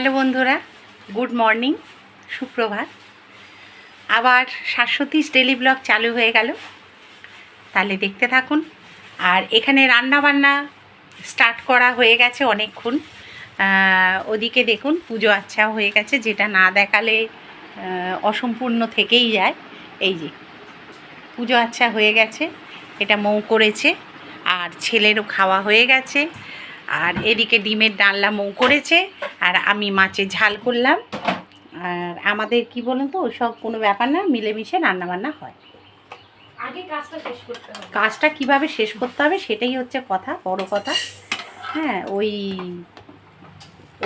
Hello বন্ধুরা, good morning, সুপ্রভাত। আবার শাশ্বতীশ ডেলি ব্লগ চালু হয়ে গেল। তাহলে দেখতে থাকুন। আর এখানে রান্না বান্না স্টার্ট করা হয়ে গেছে অনেকক্ষণ। ওদিকে দেখুন, পুজো আচ্ছা হয়ে গেছে, যেটা না দেখালে অসম্পূর্ণ থেকেই যায়। এই যে, পুজো আচ্ছা হয়ে গেছে, এটা মৌ করেছে, আর ছেলেরও খাওয়া হয়ে গেছে। আর এদিকে ডিমের ডালনা মৌ করেছে আর আমি মাছের ঝাল করলাম। আর আমাদের কি বলুন তো ওসব কোনো ব্যাপার না মিলেমিশে রান্নাবান্না হয়। আগে কাজটা শেষ করতে হবে। কাজটা কীভাবে শেষ করতে হবে সেটাই হচ্ছে কথা বড় কথা। হ্যাঁ ওই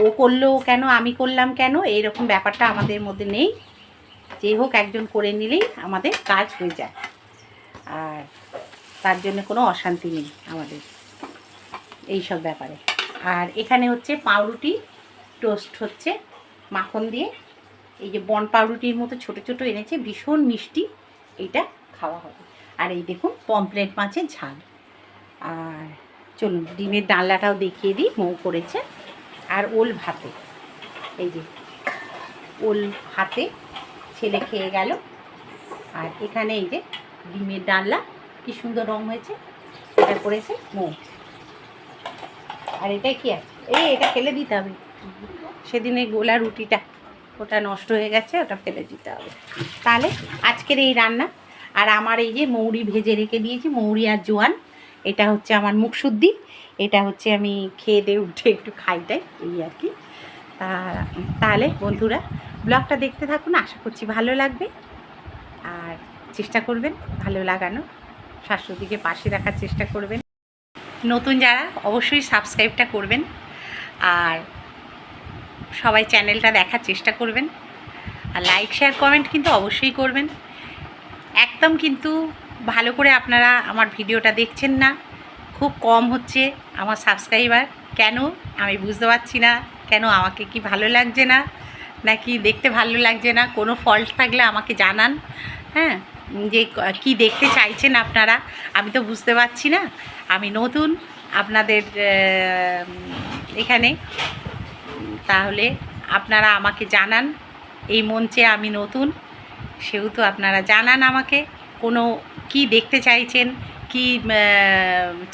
ও করল কেন আমি করলাম কেন এইরকম ব্যাপারটা আমাদের মধ্যে নেই। যে হোক একজন করে নিলেই আমাদের কাজ হয়ে যায়। আর তার জন্য কোনো অশান্তি নেই আমাদের। এই সব ব্যাপারে। আর এখানে হচ্ছে পাউরুটি, টোস্ট হচ্ছে মাখন দিয়ে। এই যে বন পাউরুটির মতো ছোট ছোট এনেছে, ভীষণ মিষ্টি এইটা খাওয়া হবে। আর এই দেখুন পমপ্লেট মাছের ঝাল। আর চলুন, ডিমের ডালনাটাও দেখিয়ে দিই, মৌ করেছে। আর ওল ভাতে, এই যে ওল ভাতে ছেলে খেয়ে গেল। আর এখানে এই যে ডিমের ডালনা, কি সুন্দর রং হয়েছে এটা করেছে মৌ। আর এটা কি আছে? এই এটা ফেলে দিতে হবে। সেদিন এই গোলা রুটিটা, ওটা নষ্ট হয়ে গেছে, ওটা ফেলে দিতে হবে। তাহলে আজকের এই রান্না, আর আমার এই যে মৌরি ভেজে রেখে দিয়েছি, মৌরি আর জোয়ান, এটা হচ্ছে আমার মুখশুদ্ধি, এটা হচ্ছে আমি খেয়ে দিয়ে উঠে একটু খাইটাই এই আর কি। তা, তাহলে বন্ধুরা, ব্লগটা দেখতে থাকুন, আশা করছি ভালো লাগবে। আর চেষ্টা করবেন ভালো লাগানো শাশুড়িকে পাশে রাখার চেষ্টা করবেন। নতুন যারা, অবশ্যই সাবস্ক্রাইবটা করবেন। আর সবাই চ্যানেলটা দেখার চেষ্টা করবেন। আর লাইক শেয়ার কমেন্ট কিন্তু অবশ্যই করবেন। একদম কিন্তু ভালো করে আপনারা আমার ভিডিওটা দেখছেন না। খুব কম হচ্ছে আমার সাবস্ক্রাইবার। কেন? আমি বুঝতে পারছি না। কেন আমাকে কি ভালো লাগছে না? নাকি দেখতে ভালো লাগছে না? কোনো ফল্ট থাকলে আমাকে জানান। হ্যাঁ? যে ক- দেখতে চাইছেন আপনারা? আমি তো বুঝতে পারছি না। আমি নতুন আপনাদের এখানে। তাহলে আপনারা আমাকে জানান, এই মঞ্চে আমি নতুন। সেহেতু আপনারা জানান আমাকে কোনো কি দেখতে চাইছেন, কি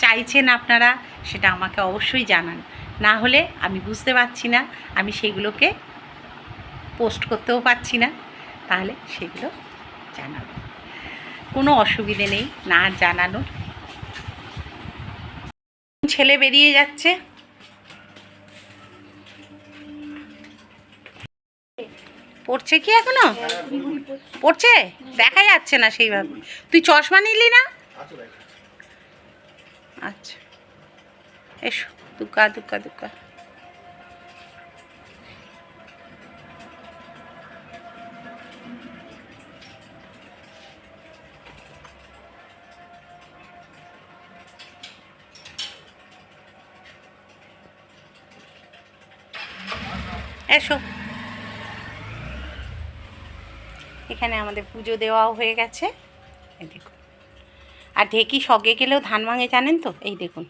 চাইছেন আপনারা, সেটা আমাকে অবশ্যই জানান। না হলে আমি বুঝতে পারছি না, আমি সেগুলোকে পোস্ট করতেও পারছি না, তাহলে সেগুলো জানাব। কোনো অসুবিধে নেই, না জানানোর ছেলে বেরিয়ে যাচ্ছে। পড়ছে কি এখনও? পড়ছে? দেখা যাচ্ছে না সেইভাবে। তুই চশমা নিলি না? আচ্ছা। এসো, দুকা দুকা দুকা। এসো। এখানে আমাদের পুজো দেওয়াও হয়ে গেছে। এই দেখুন। আর ঢেকি সগে গেলেও ধান ভাঙে, জানেন তো? এই দেখুন।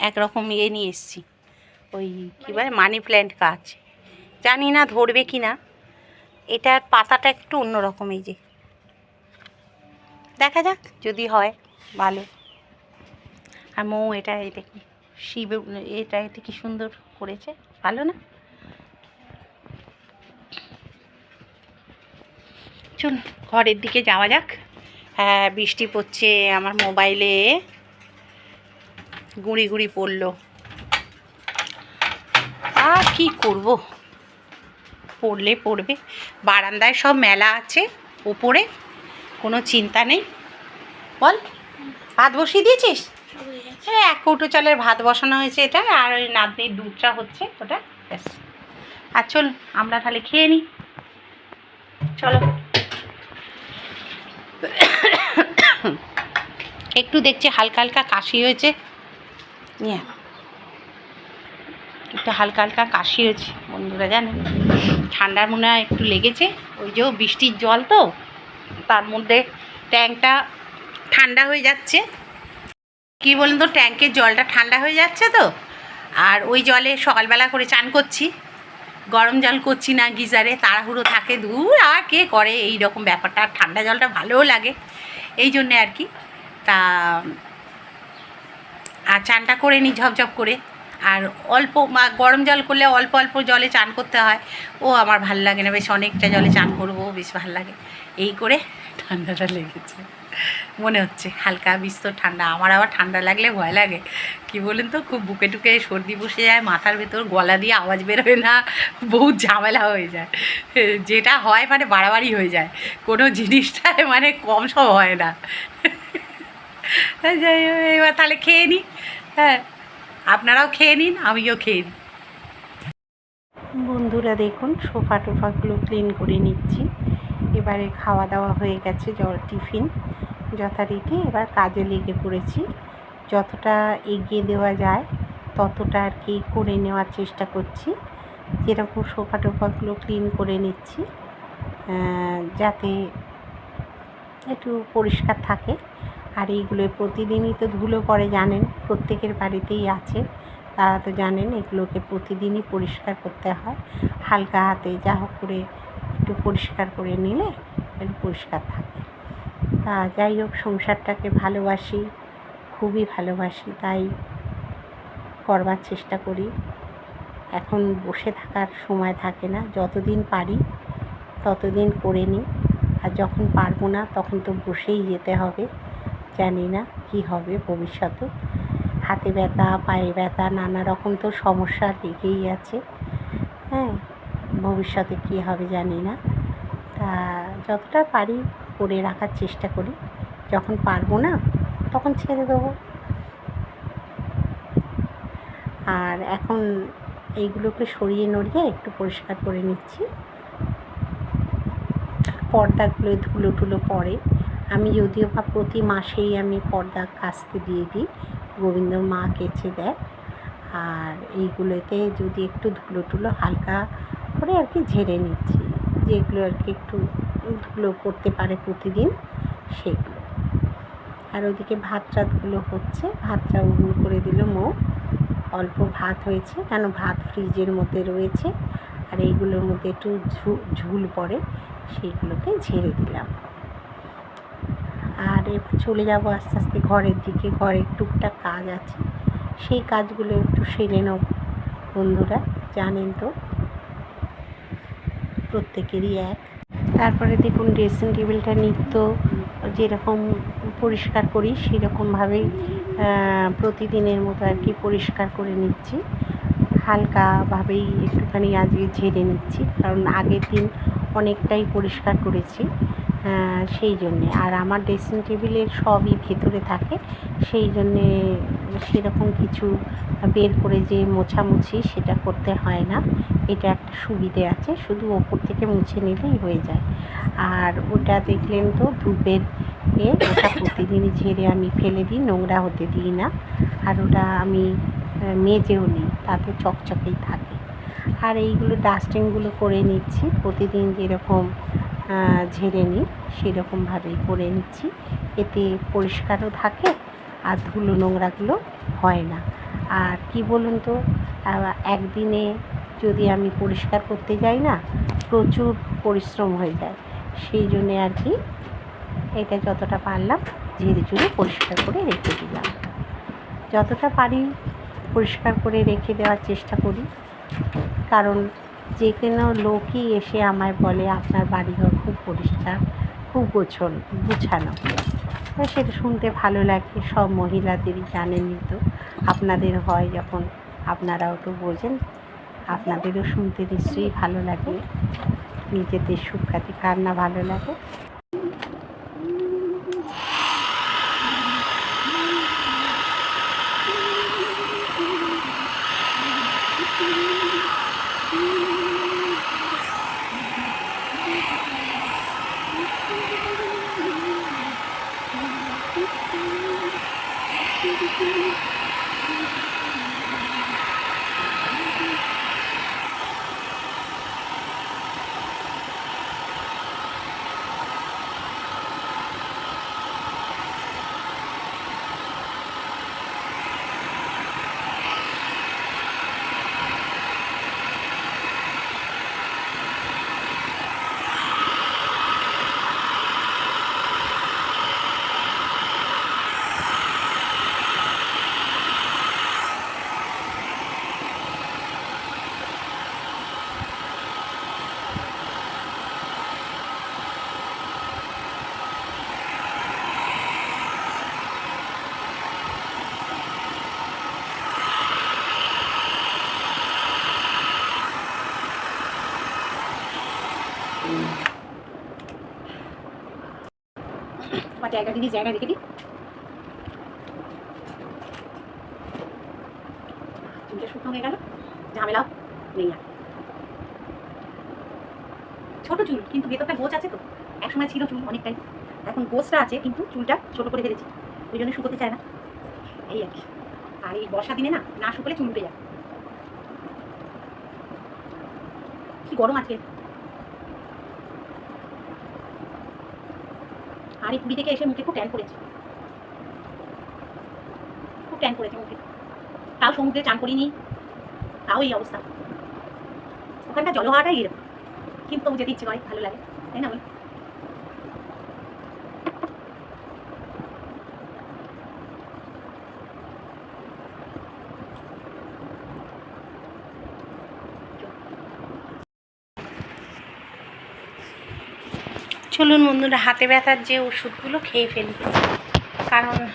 একরকম ইয়ে নিয়ে এসছি। ওই কী বলে, মানি প্ল্যান্ট গাছ। জানি না ধরবে কি না। এটার পাতাটা একটু অন্যরকম এই যে। দেখা যাক যদি হয়, ভালো। আর মৌ, এটা এই দেখুন। শিব, এটা এটা কি সুন্দর করেছে? ভালো না? চল, ঘরের দিকে যাওয়া যাক। হ্যাঁ বৃষ্টি পড়ছে, আমার মোবাইলে গুঁড়ি গুঁড়ি পড়ল। আর কি করব? পড়লে পড়বে। বারান্দায় সব মেলা আছে, ওপরে কোনো চিন্তা নেই। বল, ভাত বসিয়ে দিয়েছিস? হ্যাঁ এক কৌটো চালের ভাত বসানো হয়েছে এটা, আর ওই নাতনির দুধটা হচ্ছে ওটা, ব্যাস। আর চল, আমরা তাহলে খেয়ে নিই। চলো। একটু দেখছি, হালকা হালকা কাশি হয়েছে। নিয়ে একটু হালকা হালকা কাশি হয়েছে, বন্ধুরা জানেন। ঠান্ডার মনে হয় একটু লেগেছে, ওই যে বৃষ্টির জল তো, তার মধ্যে ট্যাঙ্কটা ঠান্ডা হয়ে যাচ্ছে। কী বলুন তো ট্যাঙ্কের জলটা ঠান্ডা হয়ে যাচ্ছে তো? আর ওই জলে সকালবেলা করে চান করছি। গরম জল করছি না, গিজারে, তাড়াহুড়ো থাকে, দূর আর কে করে এই রকম ব্যাপারটা ঠান্ডা জলটা ভালোও লাগে, এই জন্যে আর কি। তা আর চানটা করে নিই ঝপঝপ করে। আর অল্প গরম জল করলে অল্প অল্প জলে চান করতে হয়। ও আমার ভালো লাগে না, বেশ অনেকটা জলে চান করব বেশ ভালো লাগে। এই করে ঠান্ডাটা লেগেছে। মনে হচ্ছে হালকা বিস্তর ঠান্ডা, আমার আবার ঠান্ডা লাগলে ভয় লাগে। কি বলুন তো, খুব বুকে টুকে সর্দি বসে যায়, মাথার ভেতর গলা দিয়ে আওয়াজ বেরোয় না, বহুত ঝামেলা হয়ে যায়। যেটা হয় মানে বাড়াবাড়ি হয়ে যায়। কোনো জিনিসটায় মানে কম সব হয় না। যাই হোক, এবার তাহলে খেয়ে নিই হ্যাঁ আপনারাও খেয়ে নিন আমিও খেয়ে নিই বন্ধুরা দেখুন সোফা টোফাগুলো ক্লিন করে নিচ্ছি। এবারে খাওয়া দাওয়া হয়ে গেছে জল টিফিন। যথারীতি এবার কাজে লেগে পড়েছি। যতটা এগিয়ে দেওয়া যায় ততটা আর কি করে নেওয়ার চেষ্টা করছি। যেরকম সোফা টোফাগুলো ক্লিন করে নিচ্ছি যাতে একটু পরিষ্কার থাকে। আর এইগুলো প্রতিদিনই তো ধুলো পড়ে জানেন, প্রত্যেকের বাড়িতেই আছে। তারা তো জানেন এগুলোকে প্রতিদিনই পরিষ্কার করতে হয়। হালকা হাতে যা হোক করে একটু পরিষ্কার করে নিলে একটু পরিষ্কার থাকে। তা যাই হোক, সংসারটাকে ভালোবাসি, খুবই ভালোবাসি, তাই করবার চেষ্টা করি। এখন বসে থাকার সময় থাকে না, যতদিন পারি ততদিন করে নিই। আর যখন পারব না, তখন তো বসেই যেতে হবে। জানি না কী হবে ভবিষ্যতে। হাতে ব্যথা, পায়ে ব্যথা, নানা রকম তো সমস্যা লেগেই আছে। হ্যাঁ ভবিষ্যতে কী হবে জানি না। তা যতটা পারি করে রাখার চেষ্টা করি। যখন পারব না, তখন ছেড়ে দেবো। আর এখন এইগুলোকে সরিয়ে নড়িয়ে একটু পরিষ্কার করে নিচ্ছি। পর্দাগুলো ধুলো টুলো পড়ে। আমি যদিও বা প্রতি মাসেই আমি পর্দা কাচতে দিয়ে দিই, গোবিন্দ মা কেচে দেয়। আর এইগুলোতে যদি একটু ধুলো টুলো হালকা করে আর কি ঝেড়ে নিচ্ছি, যেগুলো আর কি একটু ধুলো করতে পারে প্রতিদিন, সেগুলো। আর ওদিকে ভাত টাতগুলো হচ্ছে, ভাতটা উগুল করে দিল মো। অল্প ভাত হয়েছে, কেন ভাত ফ্রিজের মধ্যে রয়েছে। আর এইগুলোর মধ্যে একটু ঝুল পড়ে সেইগুলোকে ঝেড়ে দিলাম। আর চলে যাব আস্তে আস্তে ঘরের দিকে। ঘরের টুকটাক কাজ আছে। সেই কাজগুলো একটু সেরে নেব বন্ধুরা, জানেন তো? প্রত্যেকেরই এক। তারপরে দেখুন ড্রেসিং টেবিলটা নিত্য যেরকম পরিষ্কার করি, সেরকমভাবেই প্রতিদিনের মতো আর কি পরিষ্কার করে নিচ্ছি। হালকাভাবেই একটুখানি আজকে ঝেড়ে নিচ্ছি, কারণ আগের দিন অনেকটাই পরিষ্কার করেছি। সেই জন্যে। আর আমার ড্রেসিং টেবিলের সবই ভেতরে থাকে। সেই জন্যে সেরকম কিছু বের করে যে মোছামুছি সেটা করতে হয় না। এটা একটা সুবিধে আছে, শুধু ওপর থেকে মুছে নিলেই হয়ে যায়। আর ওটা দেখলেন তো, ধূপের এ, ওটা প্রতিদিনই ঝেড়ে আমি ফেলে দিই, নোংরা হতে দিই না। আর ওটা আমি মেজেও নিই, তাতে চকচকেই থাকে। আর এইগুলো ডাস্টিংগুলো করে নিচ্ছি, প্রতিদিন যেরকম ঝেড়ে নিই। সেরকমভাবেই করে নিচ্ছি। এতে পরিষ্কারও থাকে আর ধুলো নোংরাগুলো হয় না। আর কি বলুন তো একদিনে যদি আমি পরিষ্কার করতে যাই না, প্রচুর পরিশ্রম হয়ে যায়। সেই জন্যে আর কি এটা যতটা পারলাম ঝেড়ে ঝুড়ে পরিষ্কার করে রেখে দিলাম। যতটা পারি পরিষ্কার করে রেখে দেওয়ার চেষ্টা করি। কারণ যে কোনো লোকই এসে আমায় বলে, আপনার বাড়িঘর খুব পরিষ্কার। খুব গোছল, গুছানো। তা সেটা শুনতে ভালো লাগে। সব মহিলাদেরই জানেনই তো। আপনাদের হয় যখন আপনারাও তো বোঝেন, আপনাদেরও শুনতে নিশ্চয়ই ভালো লাগে। নিজেদের সুখ্যাতি কান্না ভালো লাগে? আবার জায়গা দিদি জায়গা রেখে দিই। চুলটা শুকনো হয়ে গেল, ঝামেলাও নেই আর। ছোট চুল, কিন্তু ভেতরটা গোছ আছে তো? একসময় ছিল চুল অনেকটাই। এখন গোছটা আছে, কিন্তু চুলটা ছোট করে ফেলেছি। ওই জন্য শুকোতে চায় না। এই আর কি। আর এই বর্ষা দিনে না না শুকোলে চুল উঠে যায়। কি গরম আজকে। আর পুরী থেকে এসে মুখে খুব ট্যান করেছে খুব ট্যান করেছে মুখে। তাও সমুদ্রে চান করিনি, তাও এই অবস্থা। ওখানকার জলহাওয়াটাই এরকম। কিন্তু তবু যেতে ইচ্ছে করে, ভালো লাগে। তাই না বল? চলুন বন্ধুরা, হাতে ব্যথার যে ওষুধগুলো খেয়ে ফেলি। কারণ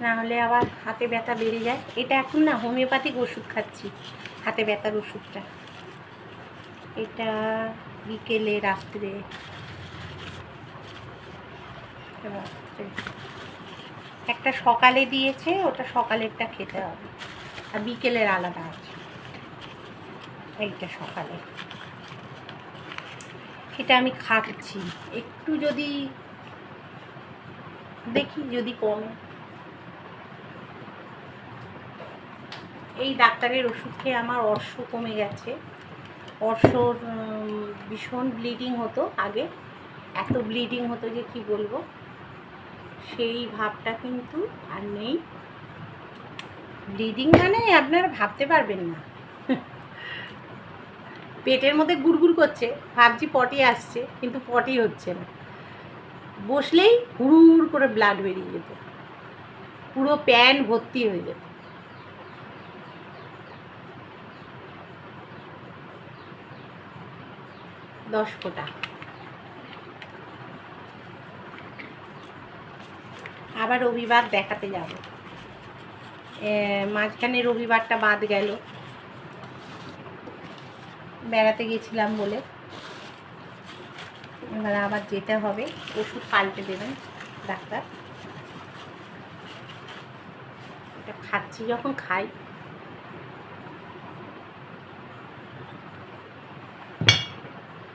না হলে আবার হাতে ব্যথা বেড়ে যায়। এটা এখন না হোমিওপ্যাথিক ওষুধ খাচ্ছি, হাতে ব্যথার ওষুধটা। এটা বিকেলে, রাত্রে। রাত্রে। একটা সকালে দিয়েছে, ওটা সকালেরটা খেতে হবে। আর বিকেলের আলাদা আছে। এইটা সকালে। এটা আমি খাচ্ছি। একটু যদি দেখি যদি কমে। এই ডাক্তারের ওষুধ খেয়ে আমার অর্শ কমে গেছে। অর্শর ভীষণ ব্লিডিং হতো আগে। এত ব্লিডিং হতো যে কি বলব? সেই ভাবটা কিন্তু আর নেই। ব্লিডিং মানে আপনারা ভাবতে পারবেন না। পেটের মধ্যে গুড়গুড় করছে। ভাবছি পটি আসছে, কিন্তু পটি হচ্ছে না। বসলেই হুড় করে ব্লাড বেরিয়ে যেত। পুরো প্যান ভর্তি হয়ে যেত। দশ ফোঁটা। আবার রবিবার দেখাতে যাব। মাঝখানে রবিবারটা বাদ গেল। বেড়াতে গেছিলাম বলে। এবার আবার যেতে হবে, ওষুধ পাল্টে দেবেন ডাক্তার। এটা খাচ্ছি, যখন খাই।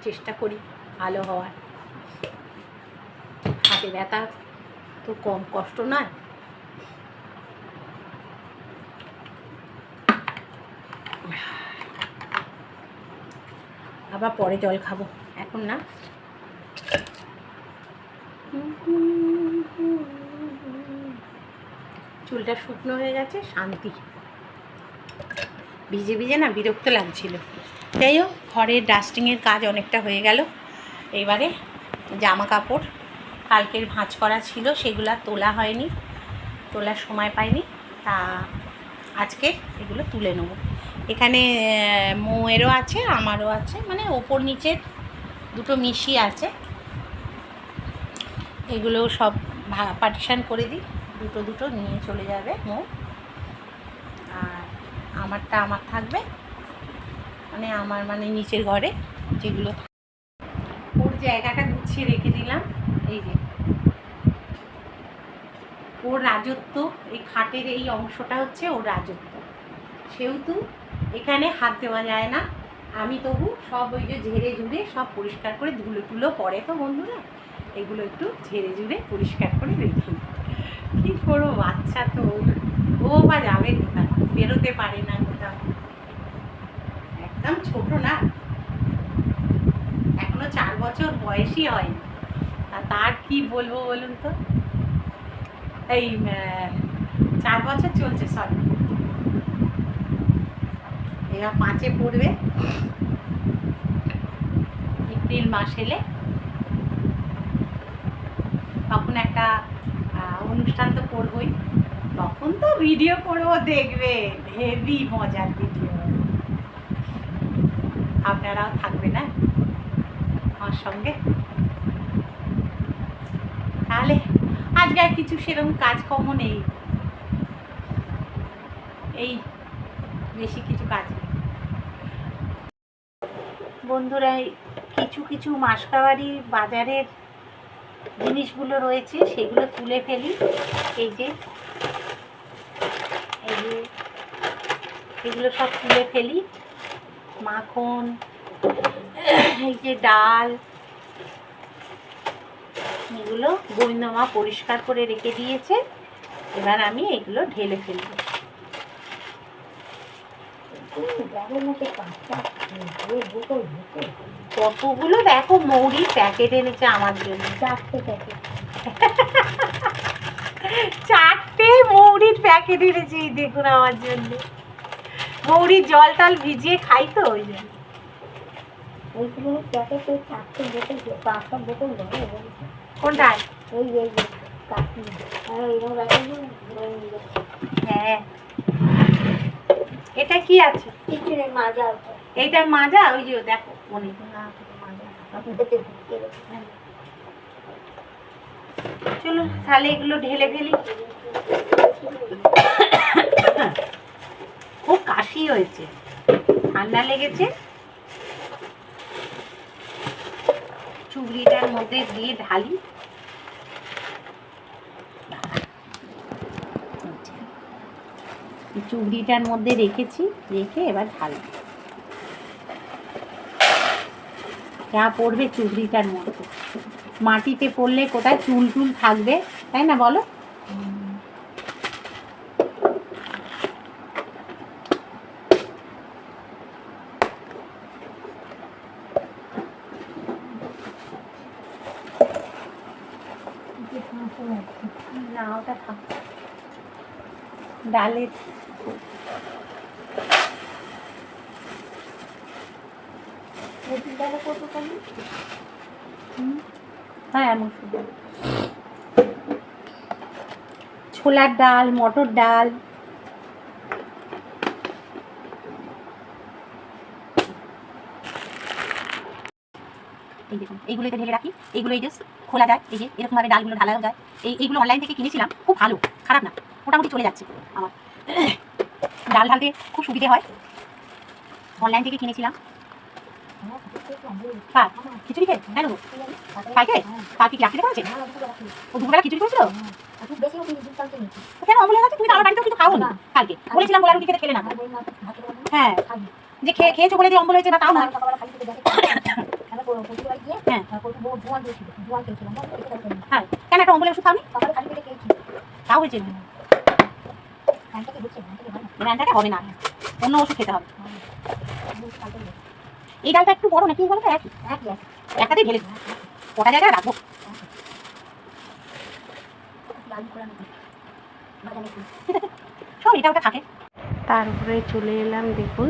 চেষ্টা করি ভালো হওয়ার। হাতে ব্যথা তো কম, কষ্ট নয়। আবার পরে জল খাব। এখন না। চুলটা শুকনো হয়ে গেছে, শান্তি। ভিজে ভিজে না বিরক্ত লাগছিল। যাই হোক, ঘরের ডাস্টিংয়ের কাজ অনেকটা হয়ে গেল। এবারে জামা কাপড় কালকের ভাঁজ করা ছিল, সেগুলো তোলা হয়নি। তোলার সময় পাইনি। তা আজকে এগুলো তুলে নেব। এখানে মৌয়েরও আছে, আমারও আছে মানে ওপর নিচের দুটো মিশিয়ে আছে। এগুলো সব পার্টিশান করে দিই, দুটো দুটো নিয়ে চলে যাবে মৌ। আর আমারটা আমার থাকবে মানে আমার মানে নিচের ঘরে যেগুলো ওর জায়গাটা গুছিয়ে রেখে দিলাম, এই যে। ওর রাজত্ব, এই খাটের এই অংশটা হচ্ছে ওর রাজত্ব। সেহেতু এখানে হাত দেওয়া যায় না। আমি তবু সব ওই যে ঝেড়ে ঝুড়ে সব পরিষ্কার করে ধুলো টুলো পড়ে তো বন্ধুরা, এগুলো একটু ঝেড়ে ঝুড়ে পরিষ্কার করে রেখে। কি করব, বাচ্চা তো, ও বা যাবে কোথাও বেরোতে পারে না কোথাও। একদম ছোট না। এখনও চার বছর বয়সই হয়নি। তার কি বলব বলুন তো? এই চার বছর চলছে সরি এবার পাঁচে পড়বে। এপ্রিল মাস এলে তখন একটা অনুষ্ঠান তো করবই। তখন তো ভিডিও করব, দেখবে। হেভি মজার ভিডিও আপনারাও থাকবে না আমার সঙ্গে। তাহলে আজকে আর কিছু সেরকম কাজকর্ম নেই। এই, বেশি কিছু কাজ বন্ধুরা কিছু কিছু মাসকাবারি বাজারের জিনিসগুলো রয়েছে সেগুলো তুলে ফেলি এই যে এই যে এগুলো সব তুলে ফেলি মাখন এই যে ডাল এগুলো গোবিন্দমা পরিষ্কার করে রেখে দিয়েছে এবার আমি এগুলো ঢেলে ফেলব কতগুলো? দেখো মৌরির প্যাকেট এনেছে আমার জন্য। চারটে প্যাকেট চারটে মৌরির প্যাকেট এনেছে এই দেখুন আমার জন্য। মৌরির জল টল ভিজিয়ে খাই তো ওই জন্য। ওইগুলো প্যাকেট ওই চারটে বোতল পাঁচটা বোতল ধরে ওই কাকি রাখা হ্যাঁ এটা কি আছে? কিছু নেই মাজা এইটা মাজা ওই যে দেখো মনে চলো তাহলে এগুলো ঢেলে ফেলি। খুব কাশি হয়েছে। ঠান্ডা লেগেছে। চুবড়িটার মধ্যে দিয়ে ঢালি। চুবড়িটার মধ্যে রেখেছি রেখে এবার ঢালি যা পড়বে চুবড়িটার মধ্যে। মাটিতে পড়লে কোথায় চুল টুল থাকবে, তাই না বলো? না, ওটা হ্যাঁ মসুর ডাল ছোলার ডাল, মটর ডাল। এই দেখুন এইগুলোতে ঢেলে রাখি। এইগুলো এই যে খোলা যায়, এই যে এরকমভাবে ডালগুলো ঢালাও যায়। এই, এইগুলো অনলাইন থেকে কিনেছিলাম, খুব ভালো, খারাপ না, মোটামুটি চলে যাচ্ছে আমার। ডাল ঢালতে খুব সুবিধে হয়। অনলাইন থেকে কিনেছিলাম। কার খিচুড়ি খেয়ে কেন? কি করেছে? ও দুপুরবেলা খিচুড়ি করেছিল? কেন? অমলে আছে তুমি তো আমার বাড়িতে কিছু খাও না। কালকে। বলেছিলাম বলে রুটি খেতে খেলে না। হ্যাঁ। যে খেয়ে খেয়েছো বলে যে অম্বল হয়েছে না তাও নয়। হ্যাঁ। হ্যাঁ। কেন একটা অম্বলের ওষুধ খাওনি? তাও হয়েছে। র্যানটাকে হবে না। অন্য ওষুধ খেতে হবে। এই ডালটা একটু বড় বলো তো একই একটাতেই ঢেলে কটা রাখব? সব এটা ওটা থাকে। তারপরে চলে এলাম, দেখুন।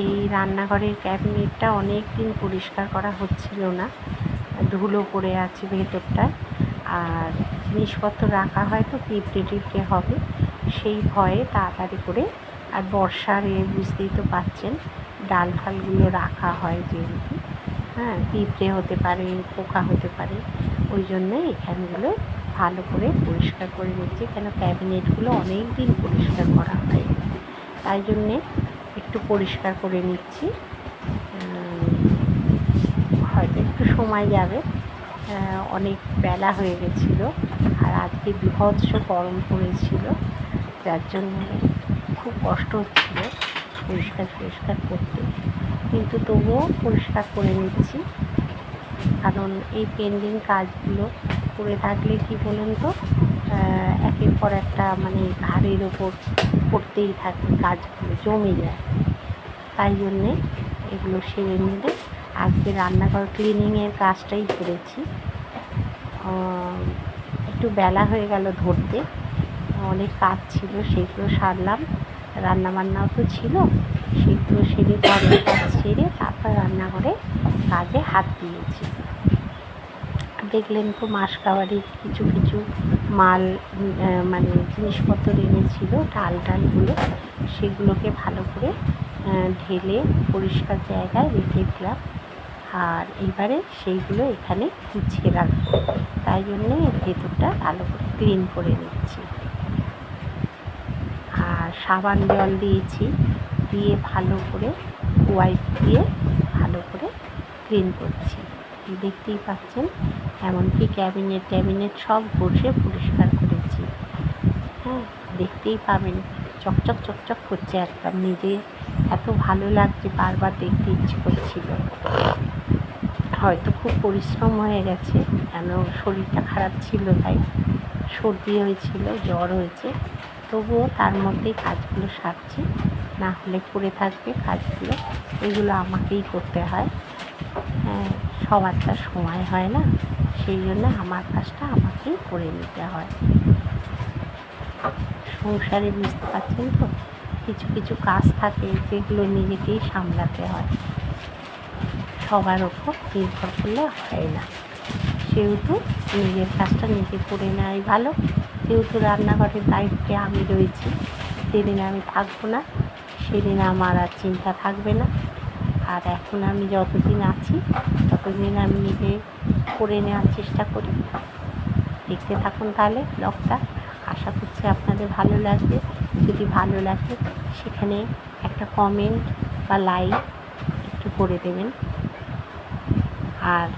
এই রান্নাঘরের ক্যাবিনেটটা অনেক দিন পরিষ্কার করা হচ্ছিল না। ধুলো পড়ে আছে ভেতরটায় আর জিনিসপত্র রাখা হয় তো পিঁপড়ে টিপড়ে হবে। সেই ভয়ে তাড়াতাড়ি করে আর বর্ষার এ বুঝতেই তো পাচ্ছেন ডাল ফালগুলো রাখা হয় যেহেতু হ্যাঁ পিঁপড়ে হতে পারে, পোকা হতে পারে, ওই জন্যে এখানগুলো ভালো করে পরিষ্কার করে নিচ্ছি, কেন ক্যাবিনেটগুলো অনেক দিন পরিষ্কার করা হয় তাই জন্যে একটু পরিষ্কার করে নিচ্ছি। হয়তো একটু সময় যাবে। অনেক বেলা হয়ে গেছিল আর আজকে বিভৎস গরম পড়েছিল, যার জন্য খুব কষ্ট হচ্ছিল। পরিষ্কার পরিষ্কার করতে। কিন্তু তবুও পরিষ্কার করে নিচ্ছি। কারণ এই পেন্ডিং কাজগুলো করে থাকলে কি বলুন তো একের পর একটা মানে ঘাড়ের ওপর করতেই থাকে কাজগুলো, জমে যায়। তাই জন্যে এগুলো সেরে নিলে আজকে রান্নাঘর ক্লিনিংয়ের কাজটাই করেছি। একটু বেলা হয়ে গেল ধরতে। অনেক কাজ ছিল, সেগুলো সারলাম। রান্না বান্নাও তো ছিল। সেগুলো সেরে ঘরের কাজ সেরে তারপর রান্নাঘরে কাজে হাত দিয়েছি। দেখলেন তো মাস কাবারির কিছু কিছু মাল মানে জিনিসপত্র এনেছিল, ডাল ডালগুলো। সেগুলোকে ভালো করে ঢেলে পরিষ্কার জায়গায় রেখে দিলাম। আর এবারে সেইগুলো এখানে গুছিয়ে রাখব। তাই জন্যে ভেতরটা ভালো করে ক্লিন করে আর সাবান জল দিয়েছি, দিয়ে ভালো করে ওয়াইপ দিয়ে ভালো করে ক্লিন করছি। দেখতেই পাচ্ছেন, এমনকি ক্যাবিনেট ট্যাবিনেট সব বসে পরিষ্কার করেছি। হ্যাঁ দেখতেই পাবেন, চকচক চকচক করছে একদম নিজে। এত ভালো লাগছে, বারবার দেখতে ইচ্ছে করছিল। হয়তো খুব পরিশ্রম হয়ে গেছে, কেন শরীরটা খারাপ ছিল তাই, সর্দি হয়েছিল, জ্বর হয়েছে। তবুও তার মধ্যেই কাজগুলো সারছি। না হলে পড়ে থাকবে কাজগুলো। এগুলো আমাকেই করতে হয়। হ্যাঁ সবার তার সময় হয় না। সেই জন্য আমার কাজটা আমাকেই করে নিতে হয়। সংসারে বুঝতে পারছেন তো? কিছু কিছু কাজ থাকে যেগুলো নিজেকেই সামলাতে হয়। সবার ওপর নির্ভর করলে হয় না। সেহেতু নিজের কাজটা নিজে করে নেওয়াই ভালো। যেহেতু রান্নাঘরের দায়িত্বে আমি রয়েছি যেদিন আমি থাকব না, সেদিন আমার আর চিন্তা থাকবে না। আর এখন আমি যতদিন আছি, ততদিন আমি নিজে করে নেওয়ার চেষ্টা করি। দেখতে থাকুন তাহলে ব্লগটা। আশা করছি আপনাদের ভালো লাগবে। যদি ভালো লাগে, সেখানে একটা কমেন্ট বা লাইক একটু করে দেবেন। আর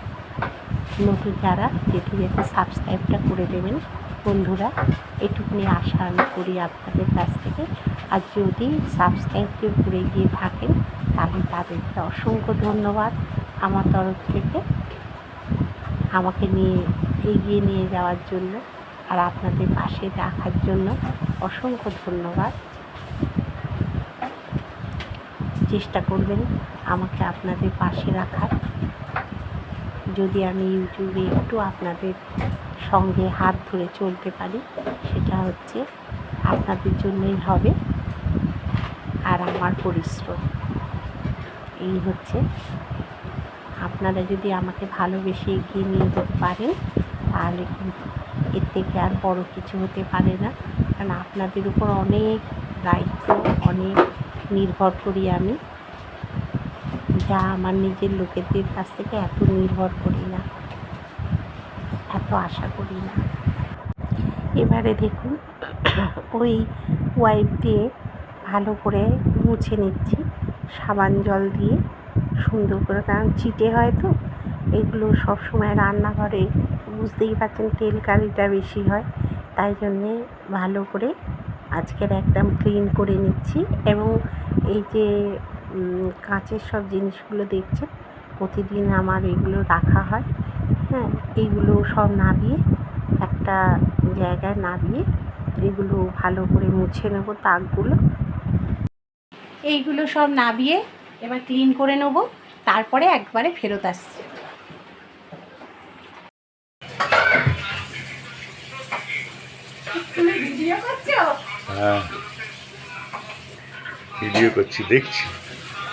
নতুন যারা, যেটু যেতে সাবস্ক্রাইবটা করে দেবেন। বন্ধুরা, এটুকুনি আশা আমি করি আপনাদের কাছ থেকে। আর যদি সাবস্ক্রাইব কেউ করে গিয়ে থাকেন, তাহলে তাদেরকে অসংখ্য ধন্যবাদ আমার তরফ থেকে। আমাকে নিয়ে, এগিয়ে নিয়ে যাওয়ার জন্য আর আপনাদের পাশে রাখার জন্য অসংখ্য ধন্যবাদ। চেষ্টা করবেন আমাকে আপনাদের পাশে রাখার। যদি আমি ইউটিউবে একটু আপনাদের সঙ্গে হাত ধরে চলতে পারি, সেটা হচ্ছে আপনাদের জন্যই হবে আর আমার পরিশ্রম। এই হচ্ছে। আপনারা যদি আমাকে ভালোবেসে এগিয়ে নিয়ে যেতে পারেন, তাহলে কিন্তু এর থেকে আর বড় কিছু হতে পারে না। কারণ আপনাদের উপর অনেক দায়িত্ব, অনেক নির্ভর করি আমি। যা আমার নিজের লোকেদের কাছ থেকে এত নির্ভর করি না। এত আশা করি না। এবারে দেখুন, ওই ওয়াইপ দিয়ে ভালো করে মুছে নিচ্ছি। সাবান জল দিয়ে সুন্দর করে, কারণ চিটে হয় তো, এগুলো সবসময় রান্নাঘরে বুঝতেই পারছেন তেল কালিটা বেশি হয়। তাই জন্যে ভালো করে আজকের একদম ক্লিন করে নিচ্ছি এবং এই যে কাঁচের সব জিনিসগুলো দেখছেন, প্রতিদিন আমার এগুলো রাখা হয়। হ্যাঁ এইগুলো সব নাবিয়ে একটা জায়গায় নাবিয়ে এগুলো ভালো করে মুছে নেব তাকগুলো। এইগুলো সব নাবিয়ে এবার ক্লিন করে নেব তারপরে একবারে ফেরত আসছি। ভিডিও করছ? হ্যাঁ ভিডিও করছি দেখছি।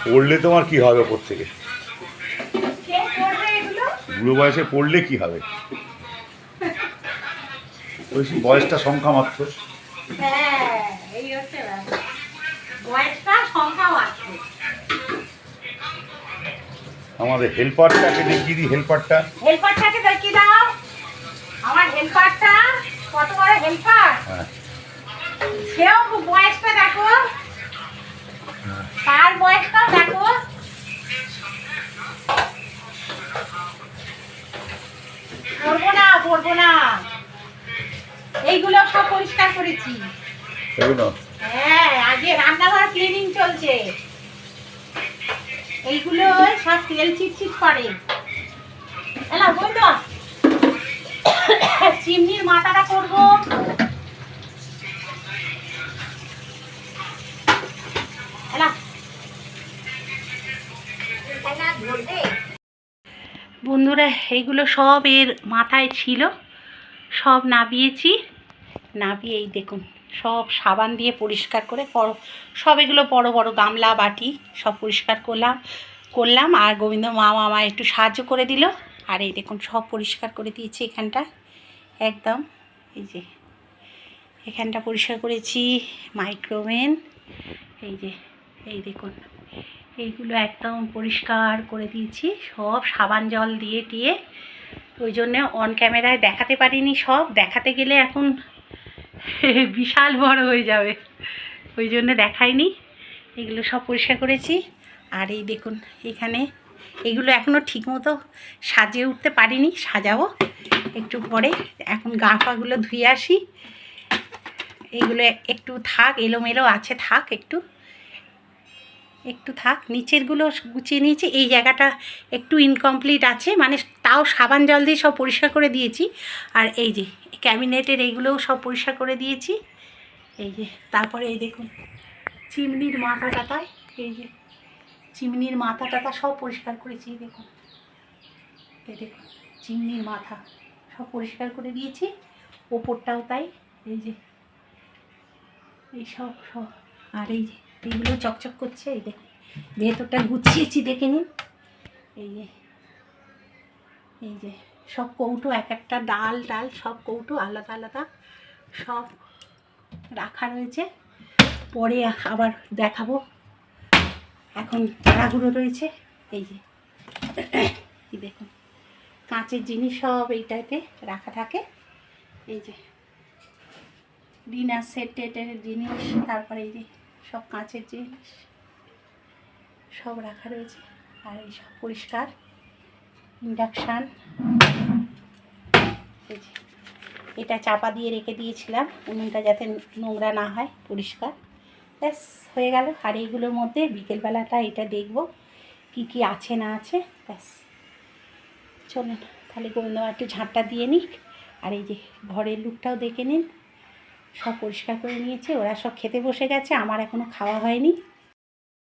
পড়লে তোমার কি হবে ওপর থেকে? বুড়ো বয়সে পড়লে কি হবে? ওই বয়সটা সংখ্যা মাত্র। হ্যাঁ। বয়সটা সংখ্যা মাত্র। আমাদের হেল্পারটাকে দেখিয়ে দিই হেল্পারটা। হেল্পারটাকে দেখিয়ে দাও? আমার হেল্পারটা কত বড় হেল্পার? হ্যাঁ। সেও বয়সটা দেখো। তার বয়সটাও দেখো। পড়ব না পড়ব না। এইগুলো সব পরিষ্কার করেছি। এগুলো? হ্যাঁ আগে রান্নাঘর ক্লিনিং চলছে। এইগুলো সব তেল চিটচিট করে। এলা বই চিমনির মাথাটা করব। বন্ধুরা, এইগুলো সব এর মাথায় ছিল। সব নাবিয়েছি। নাবিয়ে এই দেখুন, সব সাবান দিয়ে পরিষ্কার করে সব এগুলো বড় বড় গামলা, বাটি সব পরিষ্কার করলাম করলাম। আর গোবিন্দ মামা একটু সাহায্য করে দিল। আর এই দেখুন, সব পরিষ্কার করে দিয়েছি এখানটা। একদম, এই যে, এখানটা পরিষ্কার করেছি মাইক্রোওভেন এই যে, এই দেখুন। এইগুলো একদম পরিষ্কার করে দিয়েছি। সব সাবান জল দিয়ে টিয়ে। ওই জন্য অন ক্যামেরায় দেখাতে পারিনি সব। দেখাতে গেলে এখন বিশাল বড় হয়ে যাবে। ওই জন্য দেখাইনি। এগুলো সব পরিষ্কার করেছি। আর এই দেখুন, এখানে এগুলো এখনও ঠিকমতো সাজিয়ে উঠতে পারিনি, সাজাবো একটু পরে। এখন গা পাগুলো ধুয়ে আসি। এগুলো একটু থাক, এলোমেলো আছে, থাক একটু। একটু থাক, নিচেরগুলো গুছিয়ে নিয়েছি, এই জায়গাটা একটু ইনকমপ্লিট আছে মানে তাও সাবান জল দিয়ে সব পরিষ্কার করে দিয়েছি। আর এই যে ক্যাবিনেটের এইগুলোও সব পরিষ্কার করে দিয়েছি। এই যে, তারপরে এই দেখুন, চিমনির মাথা টাতায়, এই যে, চিমনির মাথা টাতা সব পরিষ্কার করেছি দেখুন। এই দেখুন, চিমনির মাথা সব পরিষ্কার করে দিয়েছি, ওপরটাও তাই, এই যে, এই সব সব, আর এই যে এইগুলো চকচক করছে, এই ভেতরটা গুছিয়েছি, দেখে নিন। এই যে এই যে সব কৌটো, এক একটা ডাল ডাল সব কৌটো আলাদা আলাদা সব রাখা রয়েছে। পরে আবার দেখাবো। এখন তারাগুলো রয়েছে, এই যে দেখুন, কাঁচের জিনিস সব এই টাইপে রাখা থাকে। এই যে, ডিনার সেট টেটের জিনিস, তারপরে এই যে সব কাঁচের জিনিস, সব রাখা রয়েছে। আর এই সব পরিষ্কার। ইন্ডাকশান এটা চাপা দিয়ে রেখে দিয়েছিলাম। উনুনটা যাতে নোংরা না হয়, পরিষ্কার। ব্যাস, হয়ে গেল। আর এইগুলোর মধ্যে বিকেলবেলাটা এটা দেখব, কি কি আছে না আছে। ব্যাস। চলুন, তাহলে গোবিন্দমা একটু ঝাঁটটা দিয়ে নিক। আর এই যে, ঘরের লুকটাও দেখে নিন। সব পরিষ্কার করে নিয়েছে, ওরা সব খেতে বসে গেছে, আমার এখনও খাওয়া হয়নি।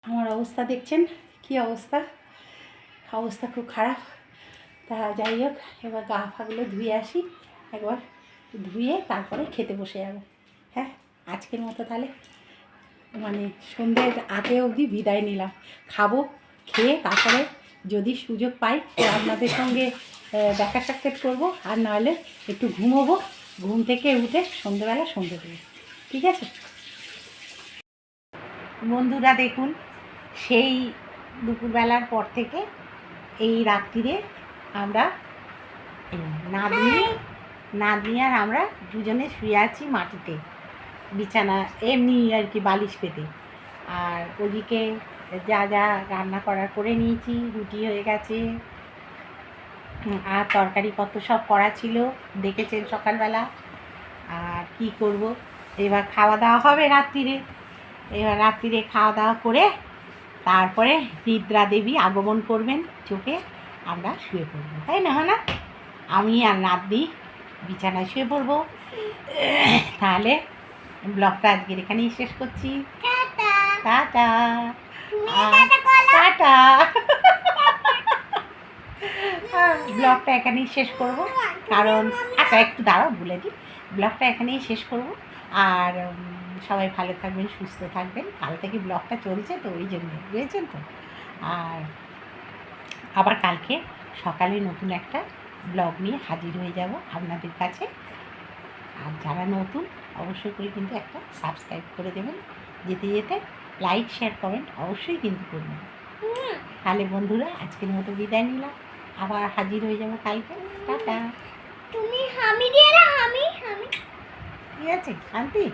আমার অবস্থা দেখছেন? কি অবস্থা? অবস্থা খুব খারাপ। তা যাই হোক, এবার গা ফাগুলো ধুয়ে আসি, একবার ধুয়ে তারপরে খেতে বসে যাব। হ্যাঁ আজকের মতো তাহলে। মানে সন্ধ্যের আগে অবধি বিদায় নিলাম। খাব, খেয়ে তারপরে যদি সুযোগ পাই আপনাদের সঙ্গে দেখা সাক্ষাৎ করব, আর নাহলে একটু ঘুমোবো। ঘুম থেকে উঠে সন্ধ্যেবেলা সন্ধ্যে দেবো, ঠিক আছে? বন্ধুরা দেখুন, সেই দুপুরবেলার পর থেকে এই রাত্রিরে আমরা নাতনি নাতনি আর আমরা দুজনে শুয়ে আছি মাটিতে, বিছানা, এমনি আর কি বালিশ পেতে। আর ওদিকে যা যা রান্না করার করে নিয়েছি, রুটি হয়ে গেছে আর তরকারি কত সব করা ছিল দেখেছেন সকালবেলা। আর কি করব? এবার খাওয়া দাওয়া হবে রাত্রিরে। এবার রাত্রিরে খাওয়া দাওয়া করে তারপরে নিদ্রা দেবী আগমন করবেন চোখে। আমরা শুয়ে পড়ব তাই না না আমি আর নাতনি বিছানায় শুয়ে পড়ব। তাহলে ব্লগটা আজকের এখানেই শেষ করছি। টাটা। টাটা তুমি আহ, টাটা করো টাটা ব্লগটা এখানেই শেষ করব। কারণ আচ্ছা একটু দাঁড়াও, বলে দিই। ব্লগটা এখানেই শেষ করব। আর সবাই ভালো থাকবেন, সুস্থ থাকবেন। কাল থেকে ব্লগটা চলছে তো, ওই জন্য, বুঝেছেন তো? আর আবার কালকে সকালে নতুন একটা ব্লগ নিয়ে হাজির হয়ে যাব আপনাদের কাছে। আর যারা নতুন, অবশ্যই করে কিন্তু একটা সাবস্ক্রাইব করে দেবেন। যেতে যেতে লাইক, শেয়ার, কমেন্ট অবশ্যই কিন্তু করবেন। তাহলে বন্ধুরা, আজকের মতো বিদায় নিলাম। আবার হাজির হয়ে যাব কালকে। টাটা। তুমি হামি দিয়ে হামি হামি। ঠিক আছে শান্তি।